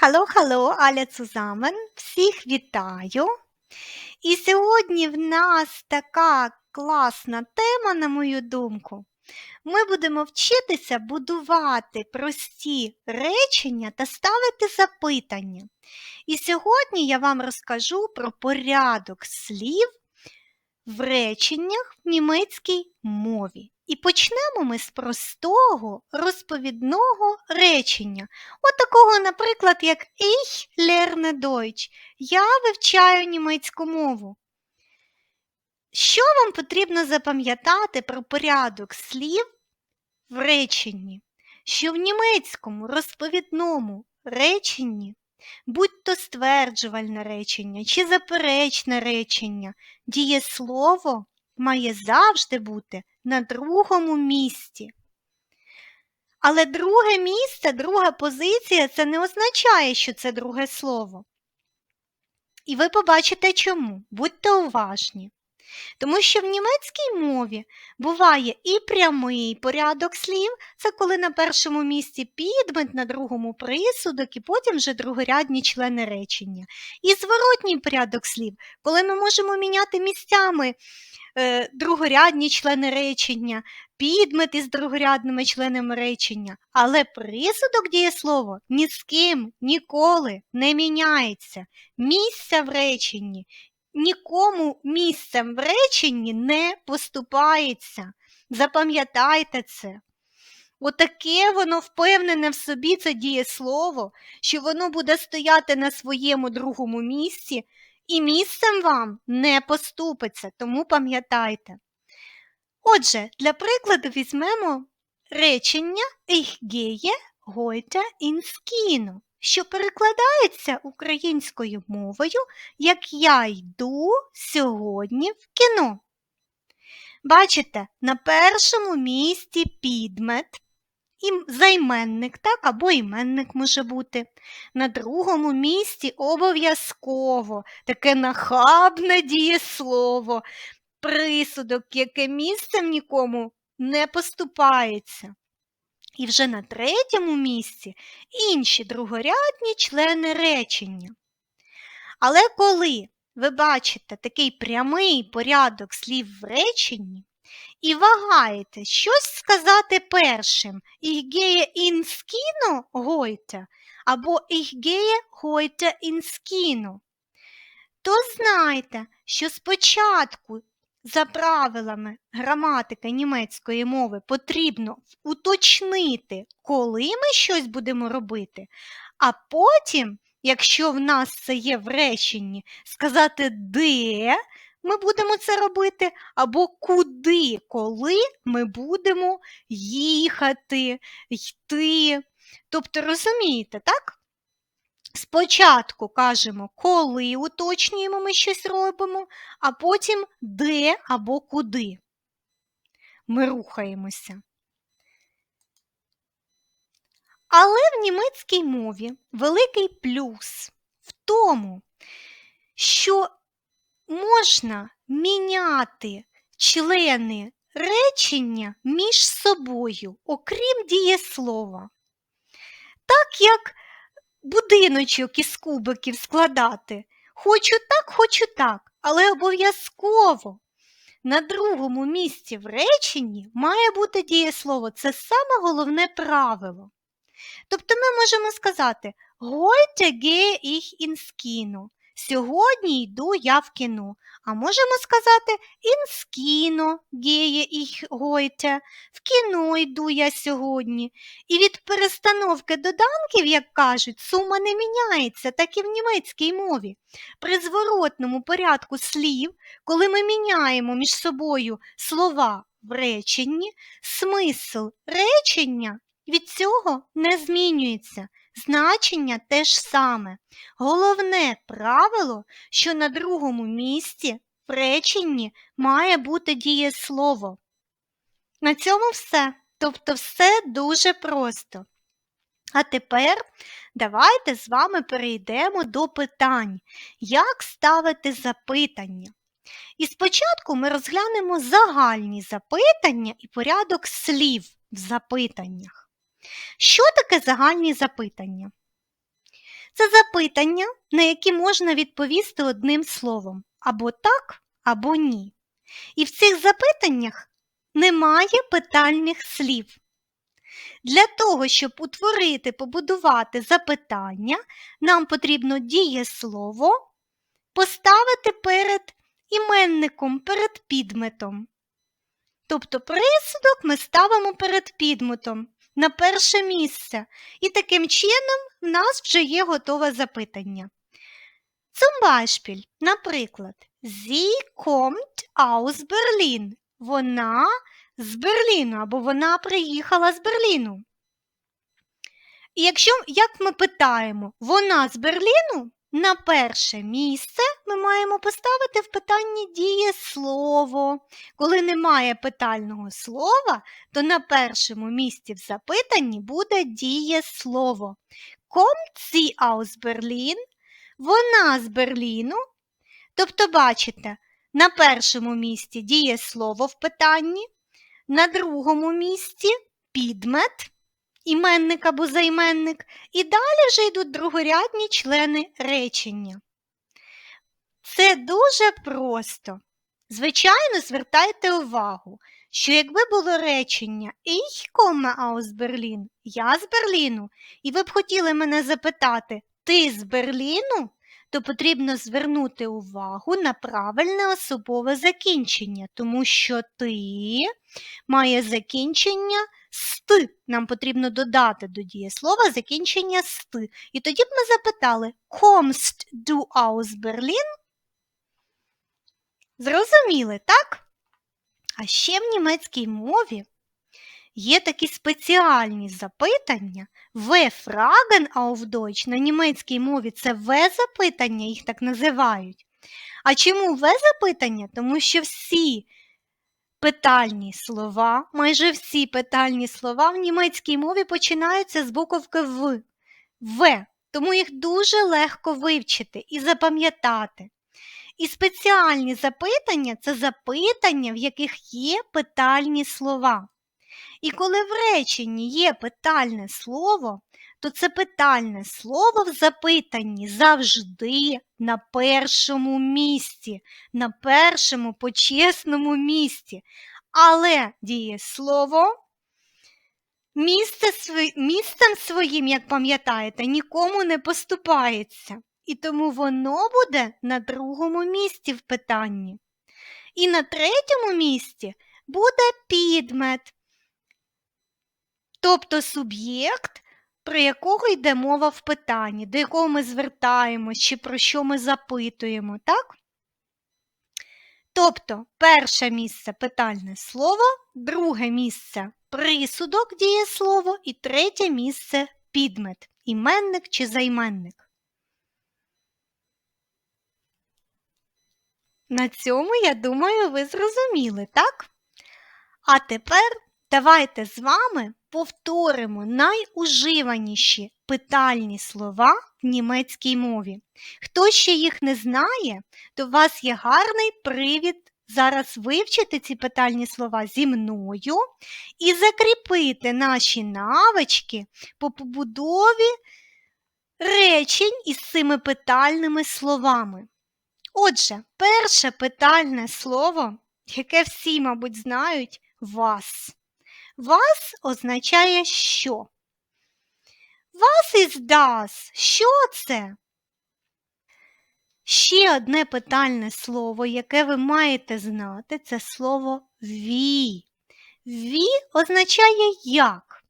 Хало, хало, Аля Цузамен, всіх вітаю. І сьогодні в нас така класна тема, на мою думку. Ми будемо вчитися будувати прості речення та ставити запитання. І сьогодні я вам розкажу про порядок слів в реченнях в німецькій мові. І почнемо ми з простого розповідного речення. От такого, наприклад, як Ich lerne Deutsch. Я вивчаю німецьку мову. Що вам потрібно запам'ятати про порядок слів в реченні? Що в німецькому розповідному реченні, будь то стверджувальне речення чи заперечне речення, дієслово має завжди бути на другому місці. Але друге місце, друга позиція це не означає, що це друге слово. І ви побачите чому. Будьте уважні. Тому що в німецькій мові буває і прямий порядок слів, це коли на першому місці підмет, на другому присудок, і потім вже другорядні члени речення. І зворотній порядок слів, коли ми можемо міняти місцями е, другорядні члени речення, підмет із другорядними членами речення, але присудок дієслово ні з ким ніколи не міняється. Місця в реченні нікому місцем в реченні не поступається. Запам'ятайте це. Отаке воно впевнене в собі це дієслово, що воно буде стояти на своєму другому місці і місцем вам не поступиться, тому пам'ятайте. Отже, для прикладу візьмемо речення Ich gehe heute ins Kino що перекладається українською мовою, як я йду сьогодні в кіно. Бачите, на першому місці підмет, і займенник, так, або іменник може бути. На другому місці обов'язково таке нахабне дієслово, присудок, яке місцем нікому не поступається. І вже на третьому місці інші другорядні члени речення. Але коли ви бачите такий прямий порядок слів в реченні і вагаєте щось сказати першим «Ich gehe ins Kino або «Ich gehe heute ins то знайте, що спочатку за правилами граматики німецької мови потрібно уточнити, коли ми щось будемо робити, а потім, якщо в нас це є в реченні, сказати, де ми будемо це робити, або куди, коли ми будемо їхати, йти. Тобто, розумієте, так? Спочатку кажемо, коли уточнюємо ми щось робимо, а потім де або куди ми рухаємося. Але в німецькій мові великий плюс в тому, що можна міняти члени речення між собою, окрім дієслова. Так як будиночок із кубиків складати. Хочу так, хочу так, але обов'язково на другому місці в реченні має бути дієслово. Це саме головне правило. Тобто ми можемо сказати Heute gehe ich ins Kino. Сьогодні йду я в кіно. А можемо сказати ins кіно gehe ich heute. В кіно йду я сьогодні. І від перестановки доданків, як кажуть, сума не міняється, так і в німецькій мові. При зворотному порядку слів, коли ми міняємо між собою слова в реченні, смисл речення від цього не змінюється. Значення те ж саме. Головне правило, що на другому місці в реченні має бути дієслово. На цьому все. Тобто все дуже просто. А тепер давайте з вами перейдемо до питань, як ставити запитання. І спочатку ми розглянемо загальні запитання і порядок слів в запитаннях. Що таке загальні запитання? Це запитання, на які можна відповісти одним словом або так, або ні. І в цих запитаннях немає питальних слів. Для того, щоб утворити, побудувати запитання, нам потрібно дієслово поставити перед іменником, перед підметом. Тобто присудок ми ставимо перед підметом на перше місце. І таким чином в нас вже є готове запитання. Zum Beispiel, наприклад, Sie kommt aus Berlin. Вона з Берліну або вона приїхала з Берліну. І якщо як ми питаємо, вона з Берліну, на перше місце ми маємо поставити в питанні дієслово. Коли немає питального слова, то на першому місці в запитанні буде дієслово. Kommt sie aus Berlin? Вона з Берліну. Тобто, бачите, на першому місці дієслово в питанні, на другому місці підмет, іменник або займенник, і далі вже йдуть другорядні члени речення. Це дуже просто. Звичайно, звертайте увагу, що якби було речення Ich komme aus Berlin, я з Берліну, і ви б хотіли мене запитати, ти з Берліну? То потрібно звернути увагу на правильне особове закінчення, тому що ти має закінчення ст. Нам потрібно додати до дієслова закінчення ст. І тоді б ми запитали Kommst du aus Berlin? Зрозуміли, так? А ще в німецькій мові є такі спеціальні запитання В-фраген auf Deutsch на німецькій мові це В-запитання, їх так називають. А чому В-запитання? Тому що всі питальні слова, майже всі питальні слова в німецькій мові починаються з буковки В. В. Тому їх дуже легко вивчити і запам'ятати. І спеціальні запитання це запитання, в яких є питальні слова. І коли в реченні є питальне слово, то це питальне слово в запитанні завжди на першому місці, на першому почесному місці. Але дієслово місце, місцем своїм, як пам'ятаєте, нікому не поступається. І тому воно буде на другому місці в питанні. І на третьому місці буде підмет тобто суб'єкт, про якого йде мова в питанні, до якого ми звертаємось чи про що ми запитуємо, так? Тобто, перше місце питальне слово, друге місце присудок дієслово і третє місце підмет, іменник чи займенник. На цьому, я думаю, ви зрозуміли, так? А тепер давайте з вами повторимо найуживаніші питальні слова в німецькій мові. Хто ще їх не знає, то у вас є гарний привід зараз вивчити ці питальні слова зі мною і закріпити наші навички по побудові речень із цими питальними словами. Отже, перше питальне слово, яке всі, мабуть, знають, вас. Вас означає що? Вас із das. Що це? Ще одне питальне слово, яке ви маєте знати, це слово ві. Ві означає як.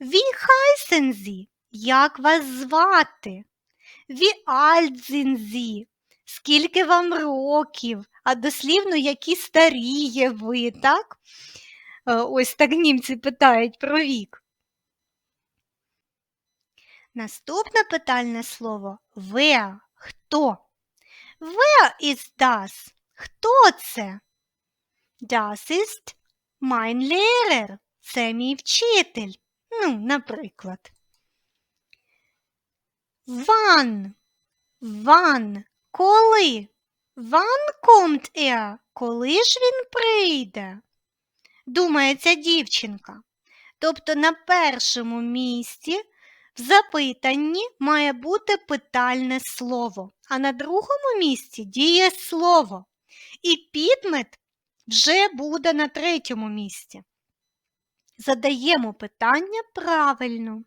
Ві хайсензі, як вас звати? Ві альдзінзі, скільки вам років, а дослівно, які старі є ви, так? Е, ось так німці питають про вік. Наступне питальне слово wer. Хто? Wer ist das? Хто це? Das ist mein Lehrer. Це мій вчитель. Ну, наприклад. Wann? Wann? Коли? Wann kommt er? Коли ж він прийде? Думає ця дівчинка. Тобто на першому місці В запитанні має бути питальне слово, а на другому місці дієслово. І підмет вже буде на третьому місці. Задаємо питання правильно.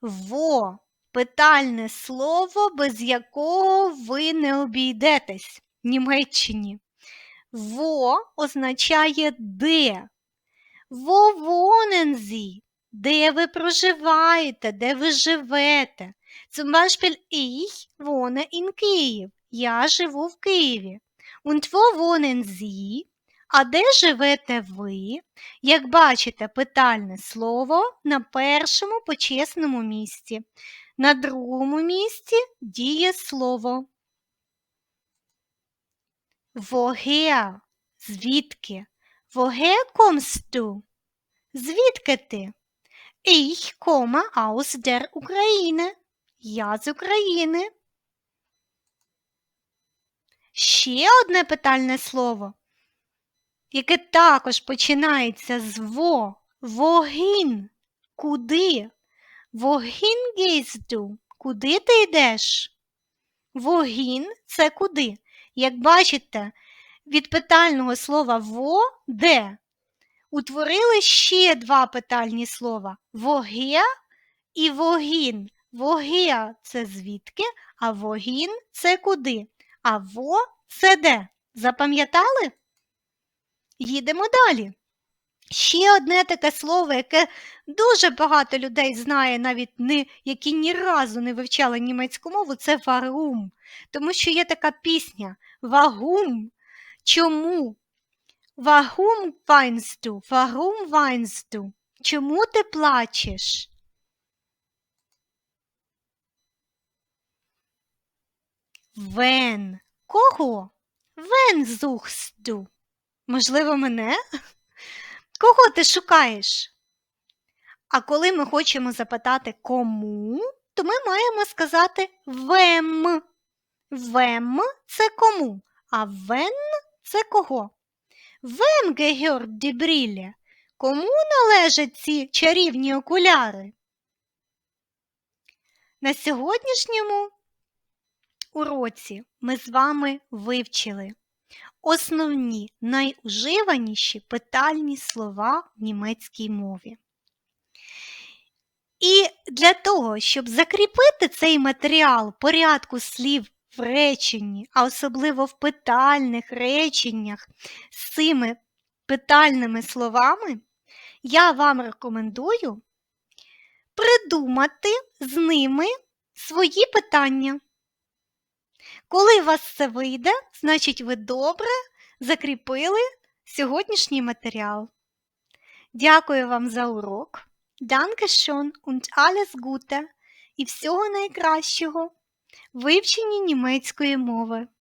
Во питальне слово, без якого ви не обійдетесь в Німеччині. Во означає де. Во Sie? Де ви проживаєте, де ви живете? Zum Beispiel ich wohne in Kyiv. Я живу в Києві. Und wo wohnen Sie? А де живете ви? Як бачите, питальне слово на першому почесному місці. На другому місці дієслово. Woher? Звідки? Kommst du? Звідки ти? Ich komme aus der Ukraine. Я з України. Ще одне питальне слово, яке також починається з во. Вогін. Куди? Вогін гейзду. Куди ти йдеш? Вогін це куди? Як бачите, від питального слова во де утворили ще два питальні слова воге і вогін. Воге це звідки, а вогін це куди. А во це де? Запам'ятали? Їдемо далі. Ще одне таке слово, яке дуже багато людей знає, навіть не, які ні разу не вивчали німецьку мову, це варум. Тому що є така пісня Вагум. Чому? Вагум вайнсту, вагум вайнсту. Чому ти плачеш? Вен. Кого? Вен зухсту. Можливо, мене? Кого ти шукаєш? А коли ми хочемо запитати кому, то ми маємо сказати вем. Вем це кому, а вен це кого? Вем гегер дібрілі. Кому належать ці чарівні окуляри? На сьогоднішньому уроці ми з вами вивчили основні найуживаніші питальні слова в німецькій мові. І для того, щоб закріпити цей матеріал порядку слів в реченні, а особливо в питальних реченнях з цими питальними словами, я вам рекомендую придумати з ними свої питання. Коли у вас це вийде, значить ви добре закріпили сьогоднішній матеріал. Дякую вам за урок. Danke schön und alles Gute і всього найкращого вивченні німецької мови.